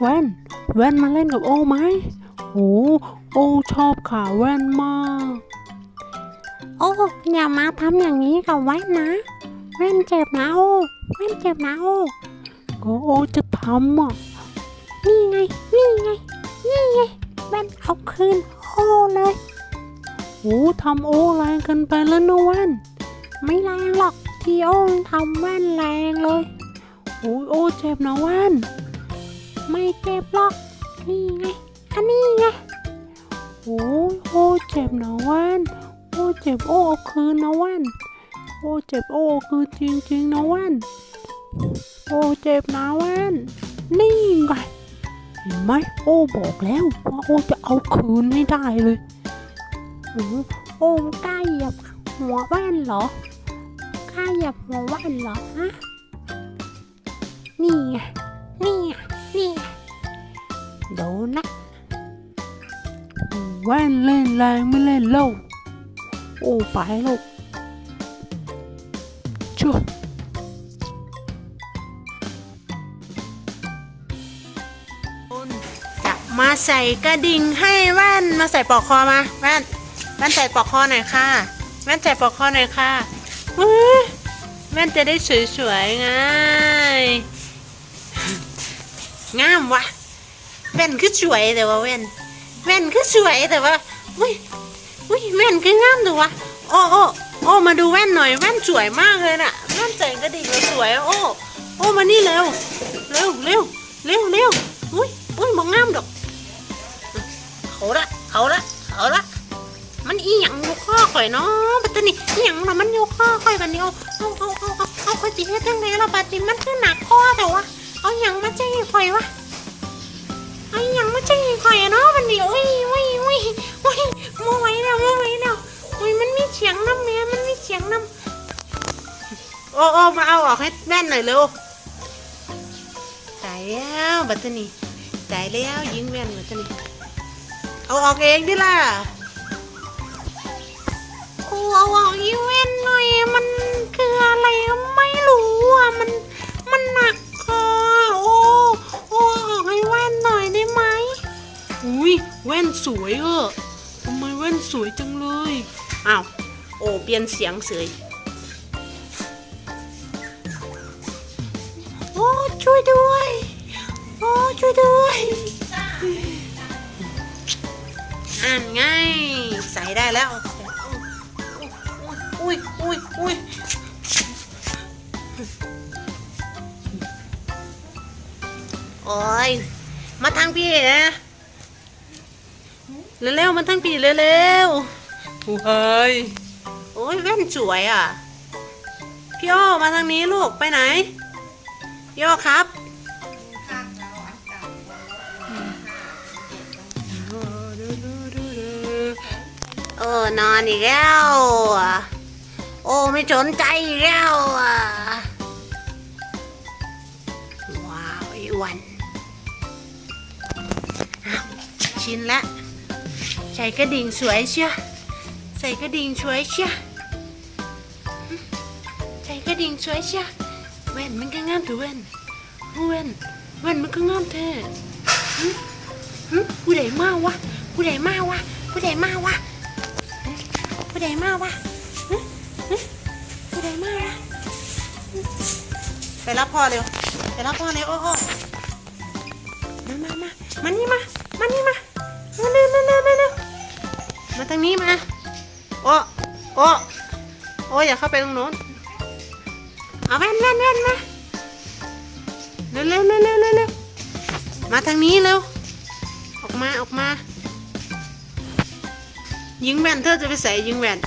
แว่น แว่นมาเล่นกับโอไหมโอ้โอชอบขาแว่นมาก โอ้อย่ามาทำอย่างนี้กับแว่นนะ แว่นเจ็บนะโอ้แว่นเจ็บนะโอ้ก็โอจะทำอะ นี่ไง นี่ไง นี่ไง แว่นเอาคืนโอ้เลยโอ้ทำโอแรงเกันไปแล้วนะแว่น ไม่แรงหรอกที่โอ้ทำแว่นแรงเลยโอ้ยโอเจ็บนะแว่น ไม่เจ็บหรอก นี่ไง อันนี้ไง โอ้โอเจ็บนะว่นโอเจ็บโอเอาคืนนะว่นโอเจ็บโอเอาคืนจริงๆนะว่นโอเจ็บนะว่นนี่ไงเห็นไหมโอ้บอกแล้วว่าโอ้จะเอาคืนให้ได้เลยโอ้โอ้กล้าเหยียบหัวแว่นเหรอกล้าเหยียบหัวแว่นเหรอฮะนี่ไงนี่ไง นี่ไงโดนนะแว่นเล่นแรงไม่เล่นเล่าโอ้ไปลูกชั่วจะมาใส่กระดิ่งให้แว่นมาใส่ปลอกคอมาแว่นแว่นใส่ปลอกคอหน่อยค่ะแว่นใส่ปลอกคอหน่อยค่ะอุ๊ยแว่นจะได้สวยๆไง งามวะแว่นคือสวยแต่ว่าแว่นแว่นคือสวยแต่ว่าอุ้ยอุ้ยแว่นคืองามแต่ว่าโอ้โอ้โอ้มาดูแว่นหน่อยแว่นสวยมากเลยน่ะแว่นใส่กระดิ่งแล้วสวยโอ้โอ้มานี่เร็วเร็วเร็วเร็วเร็วอุ้ยอุ้ยมองงามดอกเขาละเขาละเขาละมันอีหยังอยู่ข้อข่อยเนาะบัดนี้อีหยังน่ะมันอยู่ข้อข่อยบัดนี้เอาเอาเอาเอาเอาเอาข่อยสิเฮ็ดจังไดล่ะบัดนี้มันคือหนักข้อแต่ว่าเอาหยังมาจี้ ข่อยวะเอาหยังมาจี้ข่อยอะเนาะบัดนี้อุ้ยอุ้ยอุ้ยอุ้ยโมไหวแล้วโมไหวแล้วอุ้ยมันมีเสียงน้ำแม่มันมีเสียงน้ำโอ้โอ้มาเอาออกให้แม่นหน่อยเร็วตายแล้วบัดนี้ตายแล้วยิงแม่นบัดนี้เอาออกเองดิล่ะโอ้เอาออกอีเวนต์หน่อยมันคืออะไรไม่รู้อะมันมัน ยนเสียงเสยโอ้ช่วยด้วยโอ้ช่วยด้วยอ่านง่ายใส่ได้แล้วอุ้ยอุ้ยอุ้ยโอ้ยมาทางพี่นะเร็วๆมาทางพี่เร็วๆโอ้ย โอ้ยแว่นสวยอะ พี่โอมาทางนี้ลูกไปไหนพี่โอครับเออนอนอีกแล้วโอ้ไม่สนใจอีกแล้วอะว้าวไอ้วันชินละใส่กระดิ่งสวยเชียวใส่กระดิ่งสวยเชียว ดิ่งสวยเชียวแว่นมันก็งามถือแว่นแว่นแว่นมันก็งามแท้หึหึผู้ใดมาวะผู้ใดมาวะผู้ใดมาวะผู้ใดมาวะฮะฮะผู้ใดมาวะไปรับพ่อเร็วไปรับพ่อเร็วโอ้โอ้มามามามานี่มามานี่มามาเร็วเร็วเร็วเร็วเร็วมาทางนี้มาโอ้โอ้โอ้อย่าเข้าไปตรงโน้น เอาแว่นแว่นแว่นมาเร็วเร็วเร็วเร็วเร็วมาทางนี้เร็วออกมาออกมายิงแว่นเธอจะไปใส่ยิงแว่น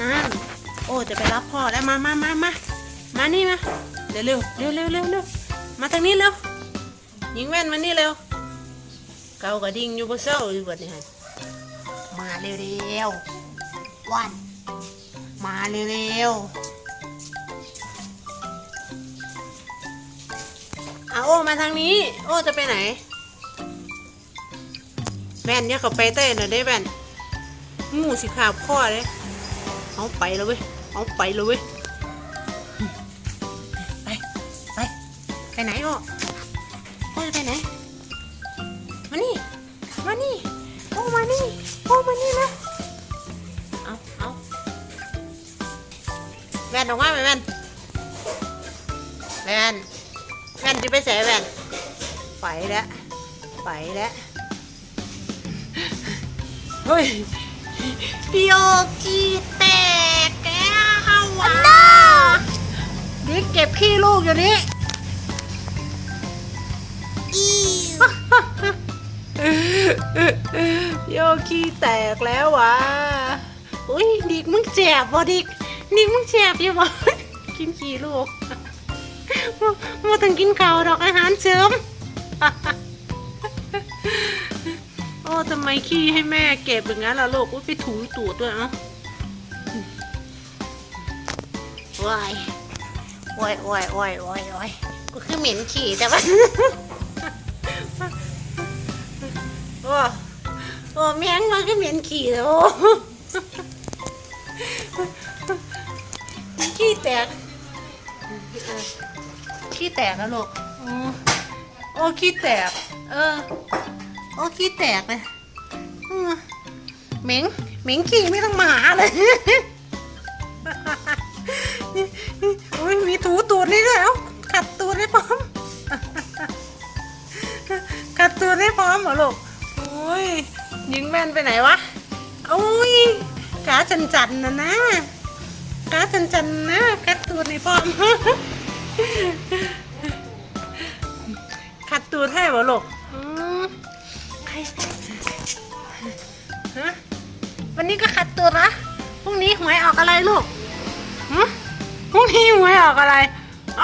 นั่นโอ้จะไปรับพ่อแล้วมามามามามานี่มาเร็วเร็วเร็วเร็วเร็วเร็วมาทางนี้เร็วยิงแว่นมานี่เร็วเกากระดิ่งอยู่บนเสาอยู่บนนี่ฮะมาเร็วเร็ววัน มาเร็วๆเอาโอ้มาทางนี้ โอ้จะไปไหนแม่นเนี่ยเขาไปเต้นหน่อยได้แม่นงูสิขาบข้อเลยเอาไปแล้วเว้ยเอาไปแล้วเว้ย แว่นออกมาไหมแว่นแว่นแว่นจะไปใส่แว่นไปแล้วไปแล้วเฮ้ยพี่โอกีแตกแกวะดิเก็บขี้ลูกอยู่นี่โยขี้แตกแล้ววะอุ้ยดิกมึงเจ็บวะดิก ดิกมึงเจ็บอยู่วะกินขี้ลูกมามาถึงกินข้าวดอกอาหารเสริมโอ้ทำไมขี้ให้แม่เก็บอย่างนั้นล่ะลูกไปถูตูดด้วยเอ้าวายโอ้ยโอ้ยโอ้ยโอ้ยโอ้ยกูคือเหม็นขี้แต่ว่าโอ้โอ้แมงมันก็เหม็นขี้เลยโอ้ ขี้แตกขี้แตกแล้วลูกโอ้โอ้ขี้แตก เออ โอ้ขี้แตกเลยเหม็งเหม็งขี้ไม่ต้องมาหาเลยอุ้ยมีถูตูดนี่ด้วยเอ้าขัดตูดให้พร้อมขัดตูดให้พร้อมเหรอลูกโอ้ยยิงแม่นไปไหนวะโอ้ยกาจันจันนะนะ กาจันจันๆนะขัดตูดให้พร้อมขัดตูดให้หรอลูกวันนี้ก็ขัดตูดนะพรุ่งนี้หวยออกอะไรลูกพรุ่งนี้หวยออกอะไรอ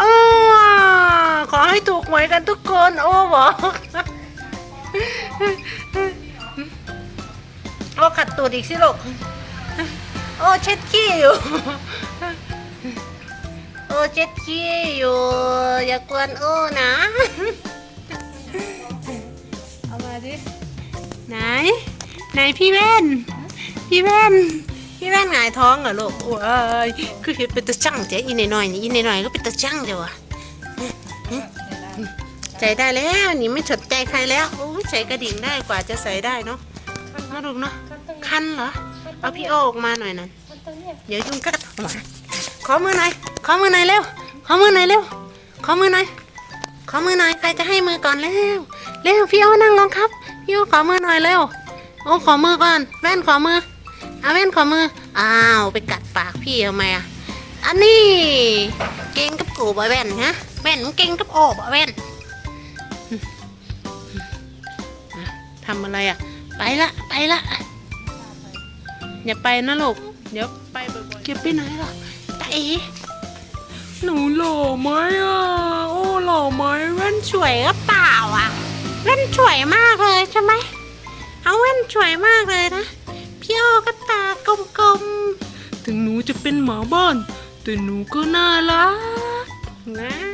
ขอให้ถูกหวยกันทุกคนโอ้บอกโอ้ขัดตูดอีกสิลูก โอ้เช็ดขี้อยู่ โอ้เช็ดขี้อยู่ อย่ากวนโอ้นะ เอามาดิ ไหน ไหนพี่แว่น พี่แว่น พี่แว่นหงายท้องเหรอลูกโอ้ยคือเห็นเป็นตะจังเจ๊อีนหน่อยๆนี่อีนหน่อยๆก็เป็นตะจังเดียวอะใจได้แล้วนี่ไม่สนใจใครแล้วโอ้ยใส่กระดิ่งได้กว่าจะใส่ได้เนาะมาดูเนาะคันเหรอ เอาพี่โอออกมาหน่อยนันเดี๋ยวยุงกัดขอมือหน่อยขอมือหน่อยเร็วขอมือหน่อยเร็วขอมือหน่อยขอมือหน่อยใครจะให้มือก่อนเร็วเร็วพี่โอนั่งลงครับพี่โอขอมือหน่อยเร็วโอ้ขอมือก่อน แว่นขอมือเอาแว่นขอมืออ้าวไปกัดปากพี่ทำไมอะอันนี้เก่งกับกูบ่แว่นฮะแว่นมึงเก่งกับโอบ่แว่นทำอะไรอะ ไปละไปละ อย่าไปนะลูกเดี๋ยวไปบ่อยๆจะไปไหนล่ะตาเอหนูหล่อไหมอะโอ้หล่อไหมแว่นสวยก็เปล่าอะแว่นสวยมากเลยใช่ไหมเอาแว่นสวยมากเลยนะพี่อ้อก็ตากลมๆถึงหนูจะเป็นหมาบ้านแต่หนูก็น่ารักนะ